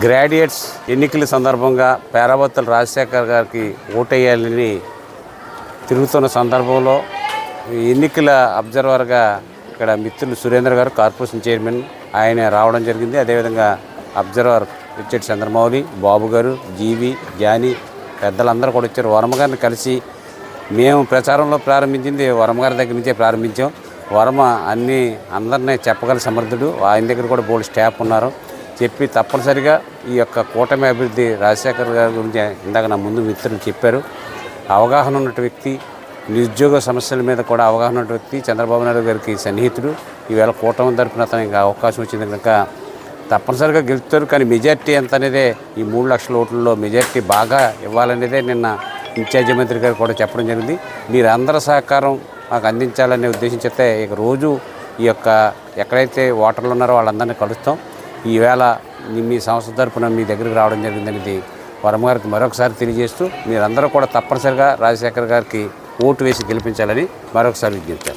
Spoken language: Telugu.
గ్రాడ్యుయేట్స్ ఎన్నికల సందర్భంగా పేరాబత్తుల రాజశేఖర్ గారికి ఓటేయాలని తిరుగుతున్న సందర్భంలో ఈ ఎన్నికల అబ్జర్వర్గా ఇక్కడ మిత్రులు సురేంద్ర గారు కార్పొరేషన్ చైర్మన్ ఆయన రావడం జరిగింది. అదేవిధంగా అబ్జర్వర్ రిచర్డ్ చంద్రమౌళి బాబు గారు జీవి జాని పెద్దలందరూ కూడా వచ్చారు. వరమ గారిని కలిసి మేము ప్రచారంలో ప్రారంభించింది వరమ గారి దగ్గర నుంచే ప్రారంభించాం. వరమ అన్నీ అందరినీ చెప్పగల సమర్థుడు. ఆయన దగ్గర కూడా బోల్డ్ స్టాఫ్ ఉన్నారు. చెప్పి తప్పనిసరిగా ఈ యొక్క కూటమి అభివృద్ధి రాజశేఖర్ గారి గురించి ఇందాక నా ముందు మిత్రులు చెప్పారు. అవగాహన ఉన్నటువంటి వ్యక్తి నిరుద్యోగ సమస్యల మీద కూడా అవగాహన ఉన్న వ్యక్తి చంద్రబాబు నాయుడు గారికి సన్నిహితుడు. ఈవేళ కూటమి తరపున అతనికి అవకాశం వచ్చింది కనుక తప్పనిసరిగా గెలుస్తారు. కానీ మెజార్టీ ఎంత అనేదే ఈ మూడు లక్షల ఓట్లలో మెజార్టీ బాగా ఇవ్వాలనేదే నిన్న ఇన్ఛార్జి మంత్రి గారు కూడా చెప్పడం జరిగింది. మీరందరి సహకారం మాకు అందించాలనే ఉద్దేశం చెప్తే ఇక రోజు ఈ యొక్క ఎక్కడైతే ఓటర్లు ఉన్నారో వాళ్ళందరినీ కలుస్తాం. ఈవేళ మీ- సంస్థ తరపున మీ దగ్గరికి రావడం జరిగిందనేది వరమగారికి మరొకసారి తెలియజేస్తూ మీరందరూ కూడా తప్పనిసరిగా రాజశేఖర్ గారికి ఓటు వేసి గెలిపించాలని మరొకసారి విజ్ఞప్తి